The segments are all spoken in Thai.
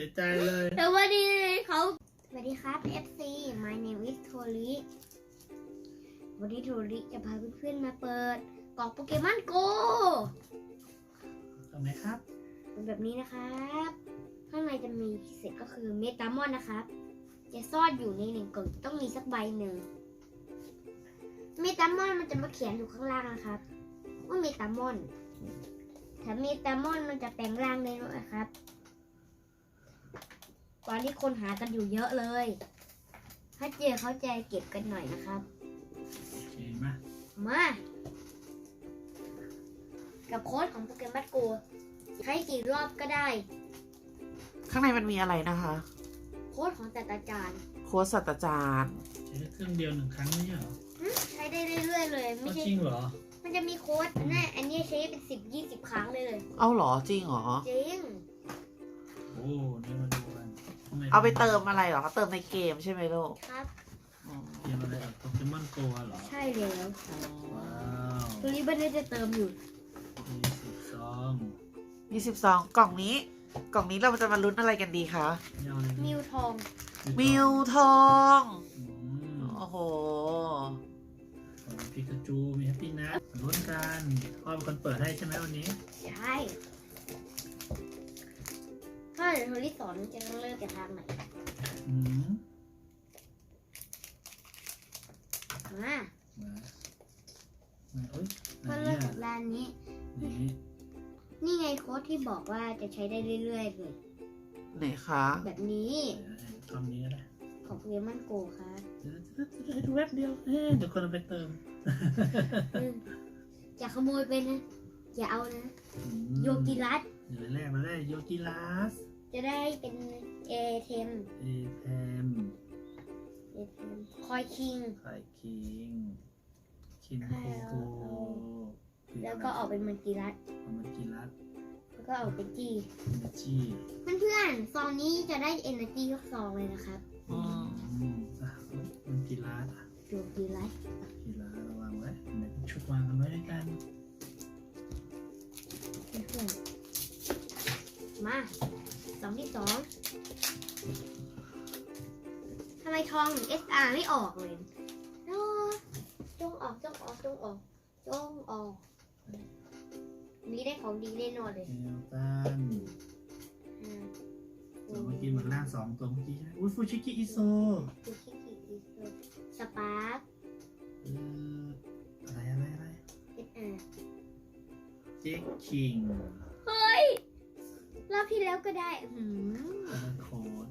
สียใจเลย แต่ว่าดีเขาสวัสดีครับ FC My name is Tori วันนี้โทริจะพาเพื่อนๆมาเปิดกล่องโปเกมอนโกตรงไหนครับ เป็นแบบนี้นะครับ ข้างในจะมีพิเศษก็คือเมตามอนนะครับ จะซ่อนอยู่ในหนึ่งกล่องต้องมีสักใบหนึ่งเมตามอนมันจะมาเขียนอยู่ข้างล่างนะครับว่าเมตามอนถ้าเมตามอนมันจะแปลงร่างได้ด้วยนะครับต อนที่คนหากันอยู่เยอะเลย ถ้าเจอเขาจะเก็บกันหน่อยนะครับ โอเคมามา กับโค้ดของโปเกมอนโกใช้กี่รอบก็ได้ ข้างในมันมีอะไรนะคะ โค้ดของแต่อาจารย์โค้ดศาสตราจารย์ใช้เครื่องเดียวหนึ่งครั้งไม่ใช่เหรอหึใช้ได้เรื่อยๆเลย ไม่เอาใช่ จริงเหรอ มันจะมีโค้ดอันนี้อันนี้ใช้เป็นสิบยี่สิบครั้งได้เลย เอาเหรอจริงเหรอ จริง โอ้นี่มาดูกัน ข้งในเอาไปเติมอะไรเหรอคะเติมในเกมใช่ไหมลูกครับอืมเกมอะไรอะโปเกมอนโกเหรอ ใช่แล้วว้าวตัวนี้ไม่ได้จะเติมอยู่ยี่สิบสองยี่สิบสองกล่องนี้ กล่องนี้เราจะมาลุ้นอะไรกันดีคะยาวเลยมิวทองมิวทองอืมโอ้โหมีพิกาจู มีแฮปปี้นัทลุ้นกันพ่อเป็นคนเปิดให้ใช่ไหมวันนี้ ใช่ ถ้าเดี๋ยวโทรที่สอนจะต้องเริ่มจากทางไหนอืมมามามาเอ้ยไหนก็เริ่มอะจากด้านนี้ นี่นี่ไงโค้ดที่บอกว่าจะใช้ได้เรื่อยๆเลยไหนคะแบบนี้ทำนี้ก็ได้ของโปเกมอนโกครับเดี๋ยวจะให้ดูแวบเดียวเอ๊ะเดี๋ยวคนเอาไปเติมอืมอย่าขโมยไปนะ อย่าเอานะ อืมโยกิรัส เดี๋ยวแรกมาได้โยกิลัสจะได้เป็นเอเทมเอแทมเอเทมคอยคิง ไข่คิง ชินไข่โกเอาโกแล้วก็ออกเป็นมันกิรัสเอามากิลัสแล้วก็ออกเป็นจีเอเนจีเพื่อนๆ ซองนี้จะได้เอเนจีทุกซองเลยนะครับอืมอืมอะเอ้ยมันกิลัสอะโยกิรัสกิลัสระวังไว้ไหนเป็นชุดวางกันไว้ด้วยกัน มาซองที่สองทำไมทองถึง SR ไม่ออกเลยโอ้จงออกจงออกจงออกจงออก นี้ได้ของดีแน่นอนเลยเอลตันอืมตัวเมื่อกี้มันล่างสองตัวเมื่อกี้ใช่ไหมอุ้ยฟูชิกิอิโซดูคิกิอีกตัวสปาร์คเอออะไรอะไรอะไรเอสอาร์เจ็คคิงเฮ้ย รอบที่แล้วก็ได้หืมคาราโคด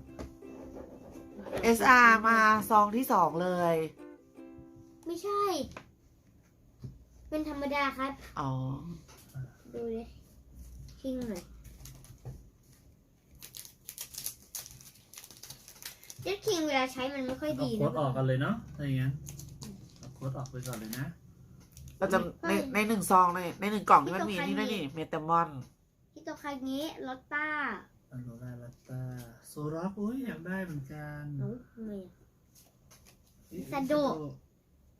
เอสอาร์มาซองที่สองเลย ไม่ใช่ เป็นธรรมดาครับ อ๋อ ดูเลยคิงหน่อยเจ็ดคิงเวลาใช้มันไม่ค่อยเอาดีโค้นะดออกกันเลยเนาะถ้าอย่างนั้นเอาโค้ดออกไปก่อนเลยนะ เราจะในในหนึ่งซองในในหนึ่งกล่องนี่มันมีนี่ด้วยนี่เมตามอนฮิ โตคาเงะลอตต้าอันโรราลัตตาโซร็อกอุ้ยอยากได้เหมือนกันเอ้าทำไมอะอุ๊ยซาโดะ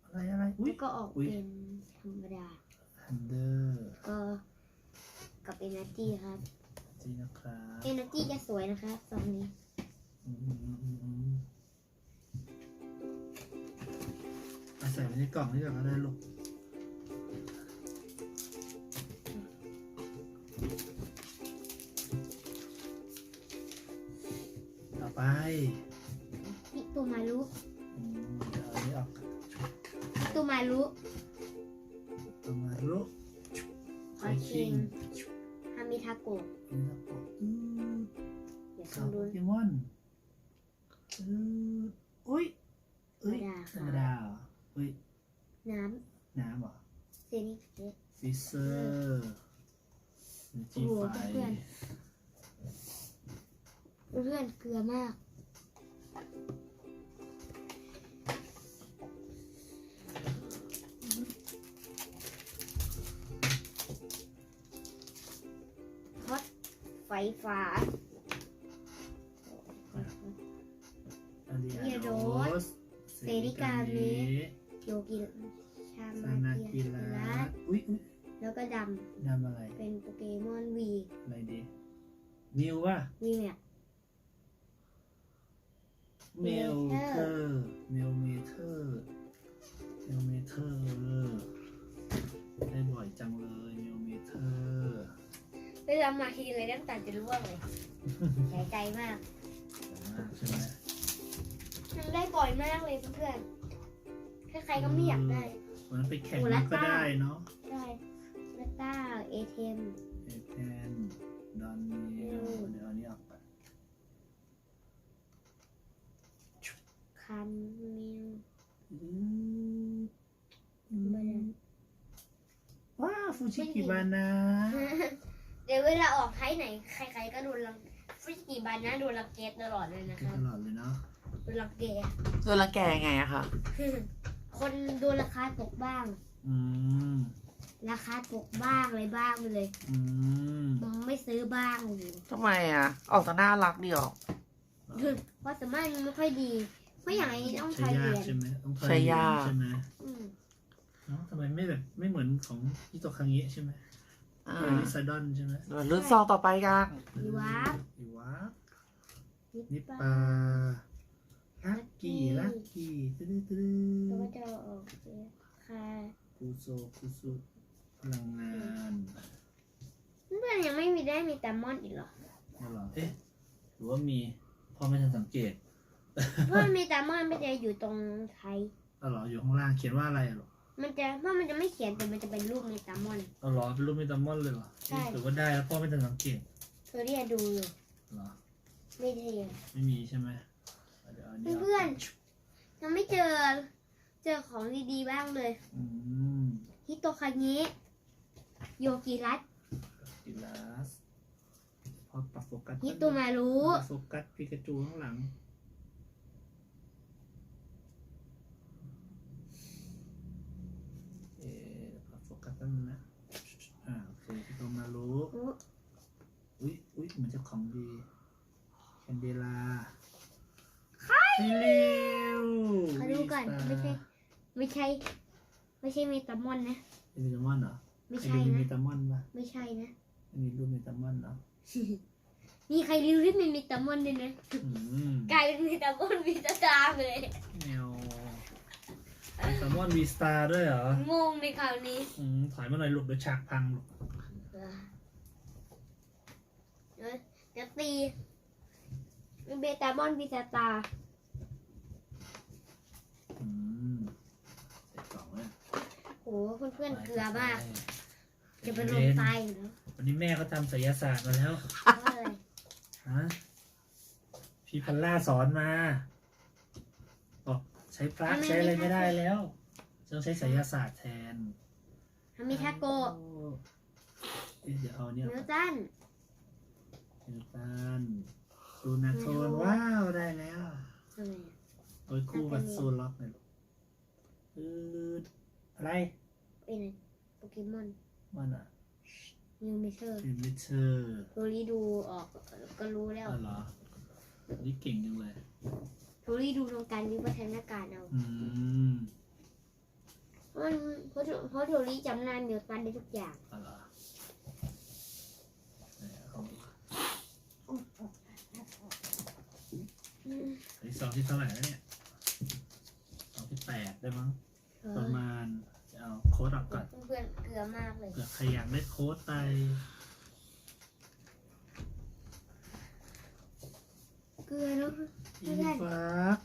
อะไรอะไรอุ้ย แล้วก็ออกอุ๊ย เป็นธรรมดา ฮันเดอร์ก็กับเอเนจีครับจีนะครับเอเนจีจะสวยนะครับตอนนี้ อืมอืมอืมอืมเอาใส่ไว้ในกล่องนี่ก่อนก็ได้ลูก ไปฮิโตมารุอืมเดี๋ยวเอาอันนี้ออกฮิโตมารุตัวมารุคอยคิงฮามิทาโกะนี่ครับผมอืมเดี๋ยวสาลอวงโปดูเกมอนอืมอุ้ยเอ้ยธรรมดาธรรมดาเหรอเฮ้ยน้น้ำเหรอำเซนิเกะฟิเซอร์มีจีโอ้โหไฟเพื่อน เพื่อนเกลือมาก ฮอตไฟฟ้าอันเดียเนียโดโดสสเซริกามิโยกิชาซามานาเกีกิยระรัสอุ้ยอุ้ยแล้วก็ดนำอะไรำเป็นโปเกมอนวีอะไรดีมิวว่ะ วีเนี่ย เมลเทอร์เมลเมเทอร์เมลเมเทอร์ได้บ่อยจังเลยเมลเมเทอร์เวลามาทีไรน้ำตาจะร่วงเลยใจใจมากมากใช่ไหมมันได้บ่อยมากเลยเพื่อนๆใครๆก็ไม่อยากได้วันนั้นไปแข่งโอ้มันแล้วก็ป้าได้เนาะได้เลต้าเอเทมเอแพนดอนเมลเดี๋ยวเอานี้ออกไป คันมิลว้าวฟูชิกิบานะเดี๋ยวเวลาออกไทยไหนใครๆก็โดนรังฟิสกี่บานนะโดนรังเกตตลอดเลยนะคกินรับตลอดเลยเนาะโดนรังเกตโดนรังแกยังไงอะคะคนโดนราคาตกบ้าง อืมราคาตกบ้างอะไรบ้างไปเลยอืมมึงไม่ซื้อบ้างเลยทำไมอะออกแต่น่ารักดีออกเพราะสามารถมันไม่ค่อยดี เพราะอย่างนี้ต้องใช้ใช้ยาเรียนกใช่ไหมต้องใช้ยาก ใช่ไหมอืมเนาะทำไมไม่แบบไม่เหมือนของฮิโตคังเงะใช่ไหมอ่าเป็นลิซาดอนใช่ไหมเดี๋ยวรุ่นซองต่อไปกันอีวาฟอีวาฟนินิปปปาปาลักกี้ลักกี้ตื้อตื้แล้วอก็จะออกเสียค่ะคูโซคูโซพลังงานเพื่อนยังไม่มีได้มีแต่มอนอีกเหรอ นั่นเหรอเอ๊ะหรือว่ามีพ่อไม่ทันสังเกต เพราะมันมีแต่มอนไม่ได้อยู่ตรงไทยอ๋อเหรออยู่ข้างล่างเขียนว่าอะไรเหรอมันจะเพราะมันจะไม่เขียนแต่มันจะเป็นรูปมีแต่มอน อ๋อเหรอเป็นรูปเมตามอนเลยเหรอใช่หรือว่าได้แล้วพ่อไม่ทันสังเกตเธอเรียกดูอยู่เหรอไม่ได้เลยไม่มีใช่ไหมเดี๋ยวอันนี้เพื่อนยังไม่เจอ เจอของดีๆบ้างเลย อืมฮิโตคาเงะโยกิรัตกิลาสพอปรับโฟกัสฮิโตมารุปรับโฟกัสปิกาจูข้างหลัง เอ๊ะปรับโฟกัส ตั้งนะ อ่าโอเคพี่โตมารู้อุ้ยอุ้ยเหมือนเจะของดีแคนเดลาใครเร็วขอดูก่อนไม่ใช่ ไม่ใช่ ไม่ใช่เมตามอนนะเป็นเมตามอนเหรอไม่ใครใช่ดูเมนะตามอนปะไม่ใช่นะอันนี้รูปเมตามอนเหรอมีใครรู้ที่มีเมตามอนด้วยนะอืมกลายเป็นเมตามอนมีตาตาเลยแนว เมตามอนวีสตาร์ด้วยเหรอ งงในคราวนี้อืมถอยมาหน่อยลูกเดี๋ยวฉากพังลูกเดี๋ยวเดี๋ยวตีเบตามอนมีตาตาอืมใส่กล่องเลยโหเพื่อนๆเกลือมาก จะเป็นลเย็มนตายอยู่แล้ววันนี้แม่เขาทำศิลศาสตร์มาแล้ว เพราะอะไรฮะพี่พัลล่าสอนมาบอกใช้ปลั๊กใช้อะไรไม่ได้แล้วต้องใช้ศิลศาสตร์แทนทำมีทาโกะเอ๊ะเดี๋ยวเอาเนี่ยนิวตันนิวตันดูนาโทนว้าวได้แล้วอะไรอะโอ้ยคู่กับโซล็อกเลยลูกอืดอะไรเป็นอะไรโปเกมอนมันอะนิวเมเชอร์เป็นมิเชอร์โทรีดูออกก็รู้แล้วอ๋อเหรอนี่เก่งจังเลย โทรีดูตรงการวิวัฒนาการเอาอืมเพราะมันเพราะเพราะโทรีจำหนานนิวตันได้ทุกอย่างอ๋อเหรอเนี่ยเอาอืมอันที่สองที่เท่าไหร่แล้วเนี่ยสองที่แปดได้มั้ง เอประอมาณจะเอาโค้ดออกก่อน เพื่อนๆเกลือมากเลย เผื่อใครอยากได้โค้ดไป เกลือเนาะอีไม่ได้ฟัก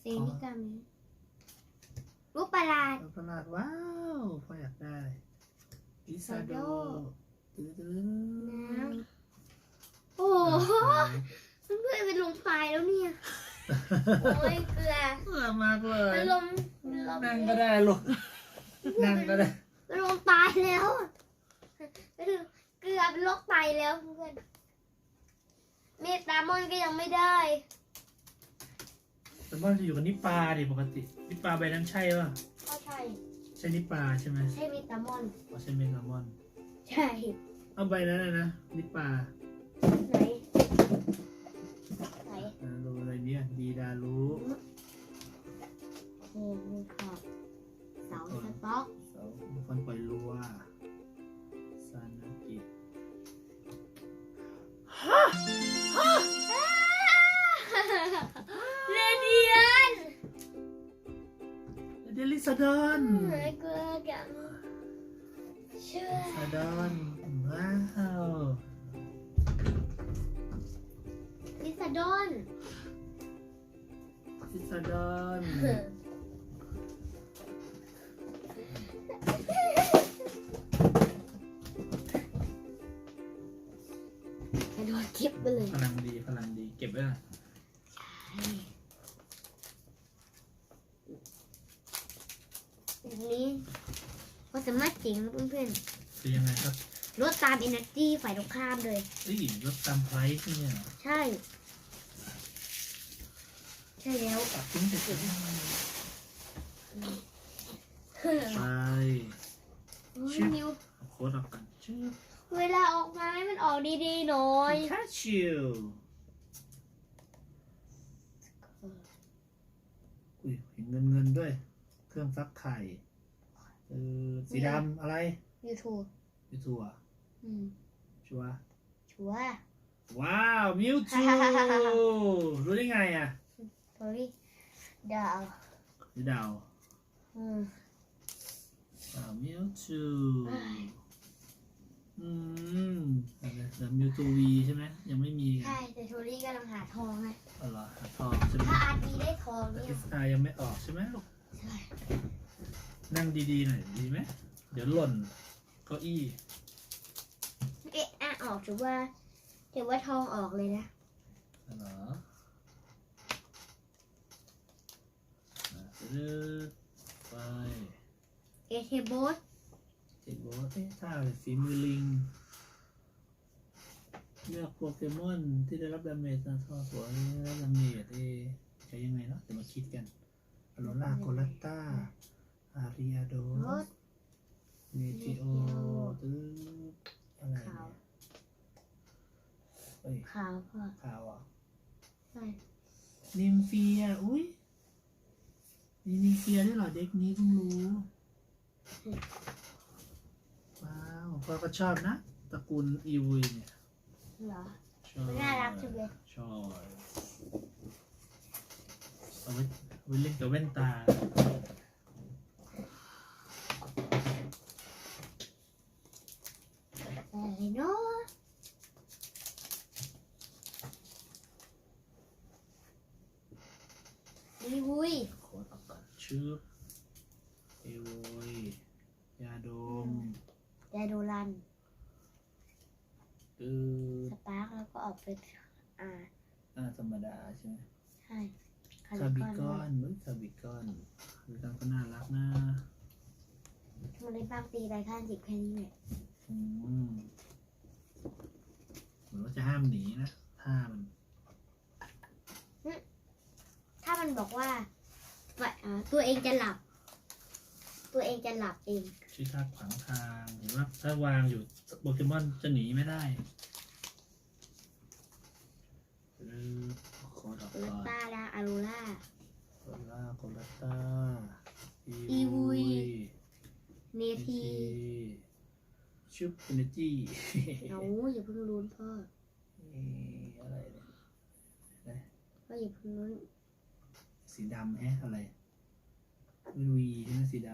เซนิกามิรูปประหลาดตลาดว้าวพ่ออยากได้อิซาโดตื้อตื้อน้ำโอ้โหเพื่อนๆเป็นลมตายแล้วเนี่ย โอ้ยเกลือเบื่อมากเลยเป็นลมเป็นลมนั่งก็ได้ลูกนั่งก็ได้เป็นลมตายแล้วก็คือเกลือเป็นโรคไตแล้วเพื่อน เมตามอนก็ยังไม่ได้ แต่ว่าจะอยู่กับนิปาดิปกติ นิปาใบนั้นใช่ป่ะ ก็ใช่ ใช่นิปาใช่ไหมใช่เมตามอน อ๋อใช่เมกามอน ใช่ เอาใบนั้นนะนะ นิปาไหน ไหนอ่าดูอะไรเนี่ย ดีดารุโอ้โหครับเสาสต๊อก เสาคนปล่อยรัว ดอนเหมือน กลัวจังเชื่อซาดอน นี้ก็สามารถเจ๋งนะเพื่อนคือยังไงครับๆลดตาม energy ฝ่ายตรงข้ามเลย เอ้ยรถตามไพรส์เนี่ยเหรอใช่ ใช่แล้ว ตัดทิ้งเสร็จแล้วไปโอ้ยชิบนิวเอาโค้ดออกกันชื่อเวลาออกมาให้มันออกดีๆหน่อยคาชิวอุ้ยเห็นเงินเงินๆด้วย เครื่องฟักไข่ เออสีดำอะไรยูทูบมิวทัวอืมชัวร์ชัวร์ว้าวมิวทูรู้ได้ไงอะโทรี่ดาวนี่ดาวอืมว้าวมิวทูอืมอะไรเดี๋ยวมิวทูวีใช่ไหมยังไม่มีกันใช่แต่โทรี่กำลังหาทองไงอ๋อเหรอหาทองใช่ไหมถ้าอาร์ตีได้ทองแต่เนี่ยเอสอายังไม่ออกใช่ไหมลูกใช่ นั่งดีๆหน่อยดีไหมเดี๋ยวหล่นเก้าอี้เอ๊ะอะออกถือว่าถือว่าทองออกเลยนะเหรออะซื้อไปเอเทโบสติดบอกว่าเอ๊ะถ้าเป็นฝีมือลิงเลือกโปเกมอนที่ได้รับดาเมจตามท่อหัวนี่ได้รับดาเมจเอ๊ะใช้ยังไงเนาะเดี๋ยวมาคิดกันอโรล่าโคลัตตา อาริอาโดรถเมจิโอตื้ออะไรขาวเนี่ยเอ้ยขาวพ่อขาวอะใช่นิมเฟีย อุ้ยมีนิมเฟียด้วยเหรอเด็กนี้เพิ่งรู้ ว้าวพ่อก็ชอบนะ ตระกูลอีวุยเนี่ย เหรอ ชอบน่ารักจังเลย ชอบเอาไว้เอาไว้เล่นกับแว่นตา อะไรเนาะดีวุยโค้ดออกก่อนชื่อเอโวยยาดมแดโดรันตือสปาร์กแล้วก็ออกเป็นอ่าอ่าธรรมดาใช่ไหมใช่คาบิกอนเฮ้ยคาบิกอนคาบิกอนก็น่ารักนะมันเลยบางตีไรข้างจิบแค่นี้แหละอืม เหมือนว่าจะห้ามหนีนะท่ามันถ้ามันบอกว่าว่าอ่าตัวเองจะหลับ ตัวเองจะหลับเองชื่อท่าขวางทางเห็นว่าถ้าวางอยู่โปเกมอนจะหนีไม่ได้หรือโคดออกโคลาก่อนต้าดาอารูล่าโคล่าโคลาต้าอีวุยเนอีที ชุบเอเนจีเอาอย่าเพิ่งรุนพ่ออะไรเนี่ยนะพ่ออย่าเพิ่งรุนสีดำแฮะอะไรไม่วีใช่ไหมสีด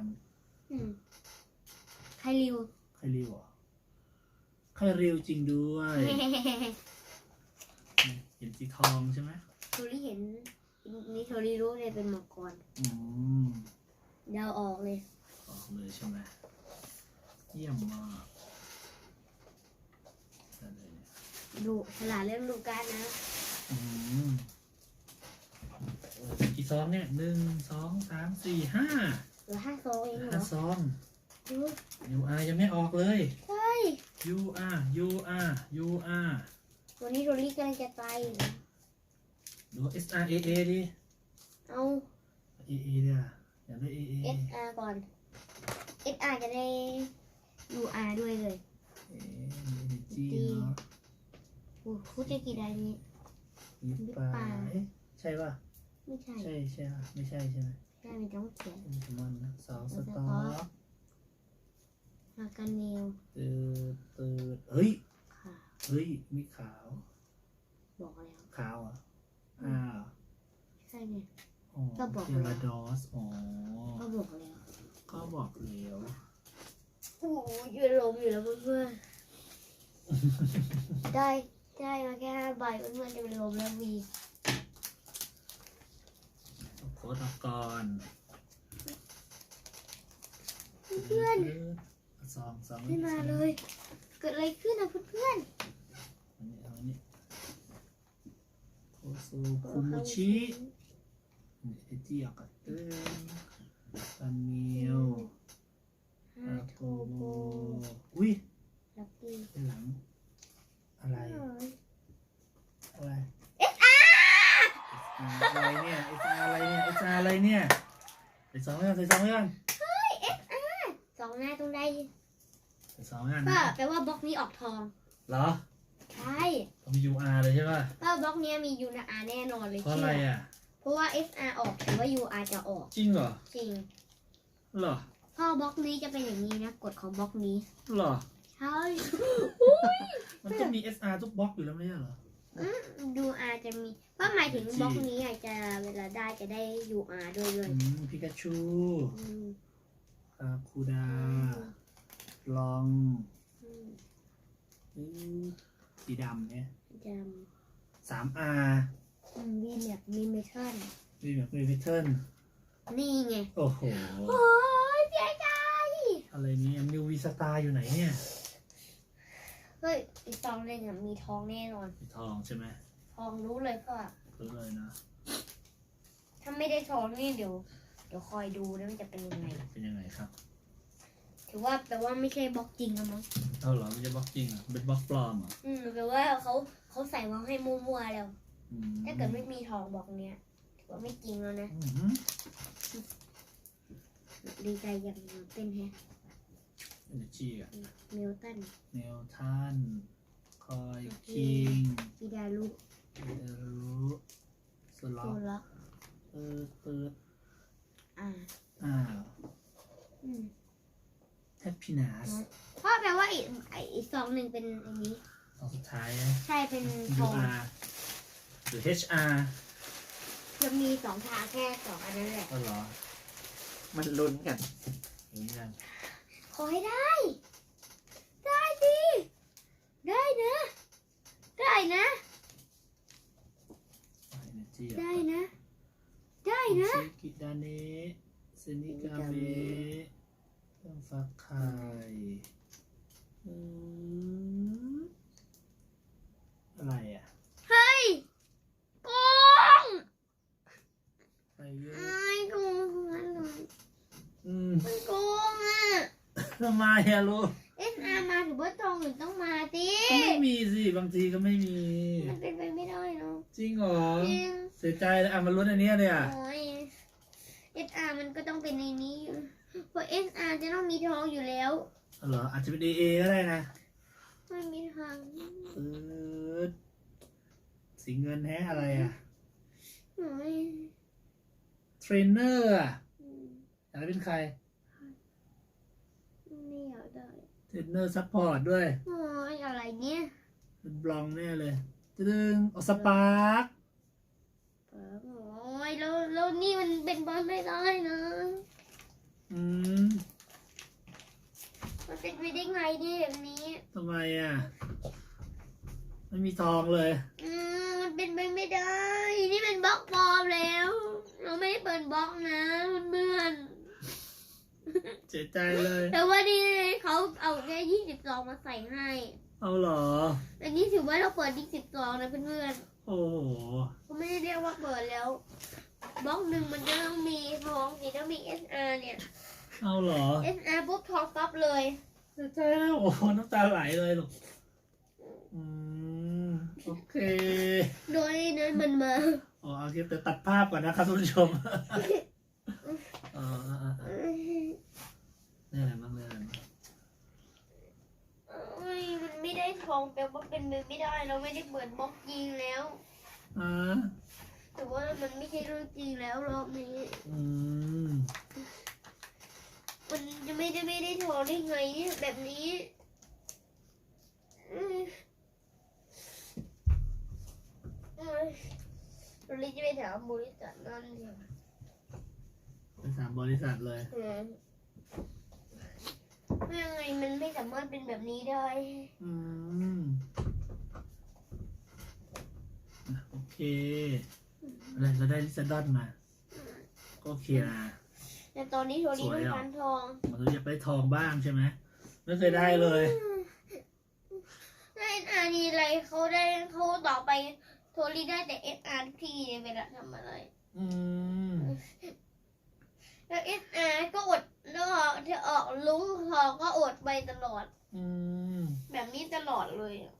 อืมใครริวำใครเรียวเหรอใครเรียวจริงด้วย เห็นสีทองใช่ไหมโทรี่เห็นนี่โทรี่รู้เลยเป็นมังกรอืมเดาออกเลย ออกเลยใช่ไหมเยี่ยมมากอะไรเนี่ย ดูฉลาดเรื่องดูการนะอืมโอ้กี่ซองเนี่ยหนึ่งสองสามสี่ห้าเหลือห้าโซเองเหรห้าอซอง ดูยูอายังไม่ออกเลยใช่ยูอายูอายูอาวันนี้โทรี่กำลังจะตายอยู่นะดู S R A A ดิ เอา A A เนี่ยอยากได้ A A SR ก่อน SR จะได้ UR ด้วยเลย เอ๊ะมีจีเนาะโอ้พูดได้กี่ได้นี้มีปลาเอ๊ะใช่ป่ะ ไม่ใช่ใช่ใช่ป่ะไม่ใช่ใช่ไหมใช่ไม่ต้องเขียนโปเกมอนนะสองสต็อกมากันเนลตืดตืดเฮ้ยค่ะเฮ้ย มีขาว บอกแล้วขาวเหรอะอ้าวใช่เนี่ยออ๋อก็บอกเทแล้ว ราดอสอ๋อ ก็บอกแล้ว ก็บอกแล้วโอ้โหยืนลมอยู่แล้วเพื่อนๆ ได้ได้มา แค่ห้าใบเพื่อนๆจะเป็นลมแล้ววีเอาโค้ดออกก่อนเพื่อนเอาซองซองๆไม่มาเลย เกิดอะไรขึ้นนะเพื่อนอันนี้เอาอันนี้โคซูๆคุมุชินี่เอจิออกกันเติ้งซันมิ ทองเหรอใช่ต้องมี UR เลยใช่ป่ะก็บล็อกเนี้ยมี UR แน่นอนเลยเพราะอะไรอะ เพราะว่า SR ออกหรือว่า UR จะออก จริงเหรอ จริงเหรอเพราะบล็อกนี้จะเป็นอย่างนี้นะกฎของบล็อกนี้เหรอใช่มันต้องมี SR ทุกบล็อกอยู่แล้วไม่ใช่เหรอ UR จะมีก็หมายถึงบล็อกนี้อาจจะเวลาได้จะได้ UR ด้วยเลยอืมพิกาชูอืมคาคูดาลองอืม อืมสีดำเนี่ยจะสาม R อืมมีแบบมีเมทัลมีแบบมีพิเทิลนี่ไง โอ้โห โอ้ยเสียใจ อะไรเนี่ยนิววีสตาร์อยู่ไหนเนี่ยเฮ้ย อีกสองเลยอะมีทองแน่นอน สีทองใช่ไหมทองรู้เลยพ่อรู้เลยนะ ถ้าไม่ได้ทองนี่เดี๋ยว เดี๋ยวคอยดูนะมันจะเป็นยังไง เป็นยังไงครับ ถือว่าแปลว่าไม่ใช่บล็อกจริงนะมั้งเอาเหรอไม่ใช่บล็อกจริงเหรอะเป็นบล็อกปลอมเหรออืมแปลว่าเขาเขาใส่มาให้มั่วๆแล้วอืมถ้าเกิดไม่มีทองบล็อกเนี้ยถือว่าไม่จริงแล้วนะอืมดีใจอย่างเป็นแฮะเอเนจีอะมิลตันเนลทันคอยคิงอิดาลุเดรุสล็โซอกล็อกเปิดเปิดอ่าอ้าวอืม แฮปปี้นัสเพราะแปลว่าอีกไอ้อีกสองหนึ่งเป็นอันนี้ตอนสุดท้ายนะใช่เป็นทอง UR หรือ HR จะมีสองทางแค่สองอันนั้นแหละก็เหรอมันลุ้นกันอย่างนี้กันขอให้ได้ ได้ดิได้นะได้นะเอเนจีได้นะ ได้นะ ชิกิดาเนะเซนิกาเมะเค รื่องฟักไข่อืมอะไรอะเฮ้ยโกงไข่เยอะไอ้โกงมันเลยอืมมันโกงอะทำไมอะลูกเอสอาร์มาถือว่าทองหรือต้องมาดิก็ไม่มีสิบางทีก็ไม่มี มันเป็นไปไม่ได้เนาะจริงเหรอจริงเสียใจเลยอะมันลุ้นอันเนี้ยเลยอะโอ้ยเอสอาร์มันก็ต้องเป็นในนี้อยู่ เพราะเอสอาร์จะต้องมีทองอยู่แล้ว เหรออาจจะเป็น AA ก็ได้นะไม่มีทางเออสีเงินแฮะอะไรอะโอ้ยเทรนเนอร์อะอยากได้เป็นใครไม่อยากได้เทรนเนอร์ซัพพอร์ตด้วยโอ้ยอะไรเนี่ยเป็นบลองแน่เลยจะดึงเอาสปาร์กโอ้ยแล้วแล้วนี่มันเป็นบอลไม่ได้นะ อืมมันเป็นไปได้ไงเนี่ยแบบนี้ ทำไมอะ ไม่มีทองเลย อืมมันเป็นไปไม่ได้ นี่เป็นบล็อกปลอมแล้ว เราไม่ได้เปิดบล็อกนะเพื่อนเสียใจเลย ๆแต่ว่านี่เขาเอาแค่ยี่สิบสองมาใส่ให้เอาเหรอ แต่นี่ถือว่าเราเปิดยี่สิบสองนะเพื่อนโอ้โหๆเขาไม่ได้เรียกว่าเปิดแล้ว บล็อกหนึ่งมันจะต้องมีทองสิต้องมี SR เนี่ย เอาเหรอ SR ปุ๊บทองปั๊บเลยเสียใจแล้วโอ้โหน้ำตาไหลเลยลูกอืมโอเค โดยนั้นมันมาอ๋อโอเคแต่ตัดภาพก่อนนะครับทุกผู้ชมเออเออเออเออนี่อะไรบ้างเนี่ยอะไรบ้างเอ้ยมันไม่ได้ทองแปลว่าเป็นมือไม่ได้เราไม่ได้เปิดบล็อกจริงแล้ว อ่า แต่ว่ามันไม่ใช่เรื่องจริงแล้วรอบนี้ อืมมันจะไม่ได้ไม่ได้ทองได้ไงเนี่ยแบบนี้อืมเอ้ยเราเลยจะไปถามบริษัทนั่นเนี่ยสามบริษัทเลยอืมไม่ยังไงมันไม่สามารถเป็นแบบนี้ได้ อืมอะโอเค อะไรเราได้ลิซาดอนมา ก็โอเคนะแต่ตอนนี้โทสวยรี่ต้องอะการทองมันอยากได้ทองบ้างใช่ไหมไม่เคยได้เลยได้อารีอะไรเขาได้เขาต่อไปโทรี่ได้แต่เอสอาร์ทีเวลาทำอะไร อืมแล้วเอสอาร์ก็อดแล้วที่ออกลุ้งทองก็อดไปตลอด อืมแบบนี้ตลอดเลยอะ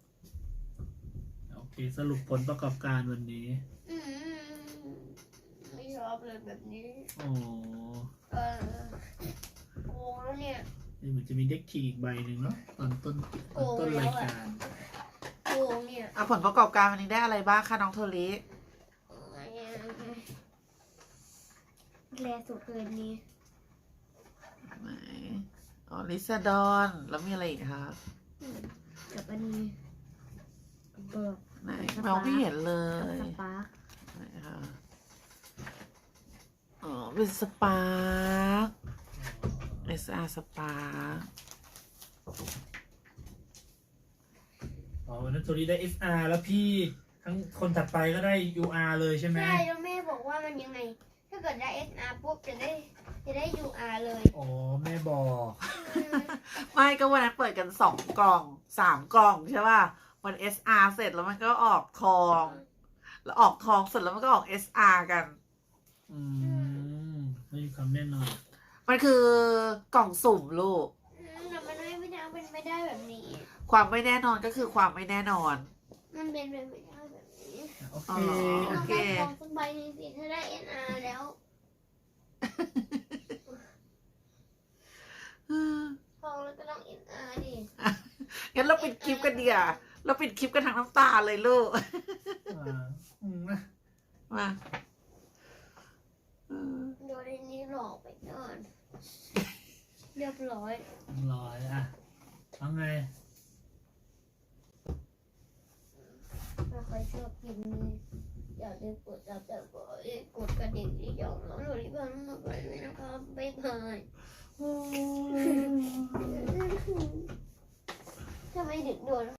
โอเคสรุปผลประกอบการวันนี้อืม ไม่ชอบเลยแบบนี้โอ้เออโกงแล้วเนี่ย นี่เหมือนจะมีเด็กทีอีกใบหนึ่งเนาะตอนต้นตอนต้นรายการโกงเนี่ยอะผลประกอบการวันนี้ได้อะไรบ้างคะน้องโทริแลสุดเลยนี่ไหนอ๋อลิซาดอนแล้วมีอะไรอีกคะกับอันนี้เบิกไหนมองไม่เห็นเลกับยสปาร์คไหนคะอ๋อ เป็นสปาร์ค SR สปาร์คอ๋อวันนั้นโทรี่ได้ FR แล้วพี่ทั้งคนถัดไปก็ได้ UR เลยใช่ไหมใช่แล้วแม่บอกว่ามันยังไง ถ้าเกิดได้ SR ปุ๊บจะได้จะได้ UR เลยอ๋อแม่บอกไม่ก็วันนั้นเปิดกันสองกล่องสามกล่องใช่ป่ะมัน SR เสร็จแล้วมันก็ออกทอง แล้วออกทองเสร็จแล้วมันก็ออก SR กัน อืม ไม่มีความแน่นอนมันคือกล่องสุ่มลูก อืมแต่มันไม่ไม่ได้เป็นไม่ได้แบบนี้ ความไม่แน่นอนก็คือความไม่แน่นอน มันเป็นไปไม่ได้แบบนี้โอเคอ๋อโอเค ต้องได้ทองสักใบหนึงสิถ้าได้ NR แล้วทองแล้วก็ต้อง NR ดิงั้นเราปิดคลิปกันดีอะเราปิดคลิปกันทางน้ำตาเลยลูก อ่าอืมนะ มาเออ โดนไอ้นี้หลอกไปก่อน เรียบร้อยร้อยอะเอาไงถ้าใครชอบคลิปนี้อย่าลืมกดติดตามกดกระดิ่งที่ยองแล้วหนูรีบพันมาไปเลยนะครับบ๊ายบายทำไมถึงโดน